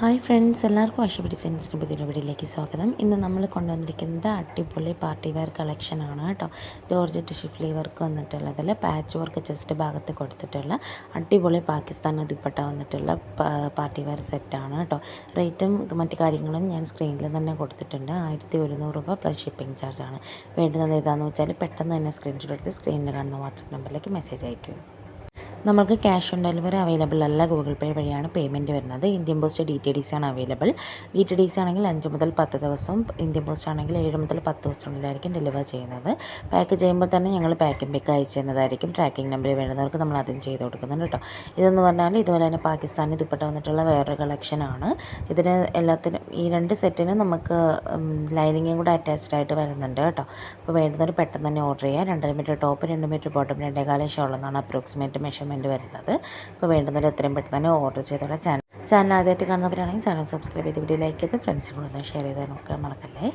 Hi friends എല്ലാവർക്കും അഷബി ഡിസൈൻസിന്റെ പുതിയൊരു വീഡിയോയിലേക്ക് സ്വാഗതം. ഇന്ന് നമ്മൾ കൊണ്ടുവന്നിരിക്കുന്നത് അടിപൊളി പാർട്ടി വെയർ കളക്ഷനാണ് കേട്ടോ. ജോർജറ്റ് ഷിഫ്ലി വർക്ക് വന്നിട്ടുള്ളതിൽ പാച്ച് വർക്ക് ചെസ്റ്റ് ഭാഗത്ത് കൊടുത്തിട്ടുള്ള അടിപൊളി പാകിസ്ഥാൻ ദുപ്പട്ട വന്നിട്ടുള്ള പാർട്ടി വെയർ സെറ്റാണ് കേട്ടോ. റേറ്റും മറ്റു കാര്യങ്ങളും ഞാൻ സ്ക്രീനിൽ തന്നെ കൊടുത്തിട്ടുണ്ട്. ആയിരത്തി ഒരുന്നൂറ് രൂപ പ്ലസ് ഷിപ്പിംഗ് ചാർജാണ് വേണ്ടുന്നത് ഏതാണെന്ന് വെച്ചാൽ പെട്ടെന്ന് തന്നെ സ്ക്രീൻഷോട്ട് എടുത്ത് സ്ക്രീനിൽ കാണുന്ന വാട്സപ്പ് നമ്പറിലേക്ക് മെസ്സേജ് അയക്കും നമുക്ക് ക്യാഷ് ഓൺ ഡെലിവറി അവൈലബിൾ അല്ല ഗൂഗിൾ പേ വഴിയാണ് പേയ്മെന്റ് വരുന്നത്. Indian post D T D C ആണ് available D T D C ആണെങ്കിൽ അഞ്ച് മുതൽ പത്ത് ദിവസം ഇന്ത്യൻ പോസ്റ്റ് ആണെങ്കിൽ ഏഴ് മുതൽ പത്ത് ദിവസത്തിനുള്ളിലായിരിക്കും ഡെലിവർ ചെയ്യുന്നത്. പാക്ക് ചെയ്യുമ്പോൾ തന്നെ ഞങ്ങൾ പാക്കിംഗ് പിക്ക് അയച്ചു തരുന്നതായിരിക്കും ട്രാക്കിംഗ് നമ്പർ വേണ്ടുന്നവർക്ക് നമ്മൾ അതും ചെയ്ത് കൊടുക്കുന്നുണ്ട് കേട്ടോ ഇതെന്ന് പറഞ്ഞാൽ ഇതുപോലെ തന്നെ പാകിസ്ഥാനി ദുപ്പട്ട വന്നിട്ടുള്ള വേറൊരു കളക്ഷനാണ് ഇതിന് എല്ലാത്തിനും ഈ രണ്ട് സെറ്റിനും നമുക്ക് ലൈനിങ്ങും കൂടെ അറ്റാച്ച്ഡ് ആയിട്ട് വരുന്നുണ്ട് കേട്ടോ അപ്പോൾ വേണ്ടുന്നവർ പെട്ടെന്ന് തന്നെ ഓർഡർ ചെയ്യുക. രണ്ടര മീറ്റർ ടോപ്പ് രണ്ട് മീറ്റർ ബോട്ടം രണ്ടേകാലം ഷോൾ എന്നാണ് അപ്രോക്സിമേറ്റ് മെഷർമെന്റ് വരുന്നത്. അപ്പോൾ വേണ്ടുന്നവർ എത്രയും പെട്ടെന്ന് തന്നെ ഓർഡർ ചെയ്തോളാം. ചാനൽ ചാനൽ ആദ്യമായിട്ട് കാണുന്നവരാണെങ്കിൽ ചാനൽ സബ്സ്ക്രൈബ് ചെയ്ത് വീഡിയോ ലൈക്ക് ചെയ്ത് ഫ്രണ്ട്സിനോട് ഷെയർ ചെയ്ത് നോക്കാൻ മറക്കല്ലേ?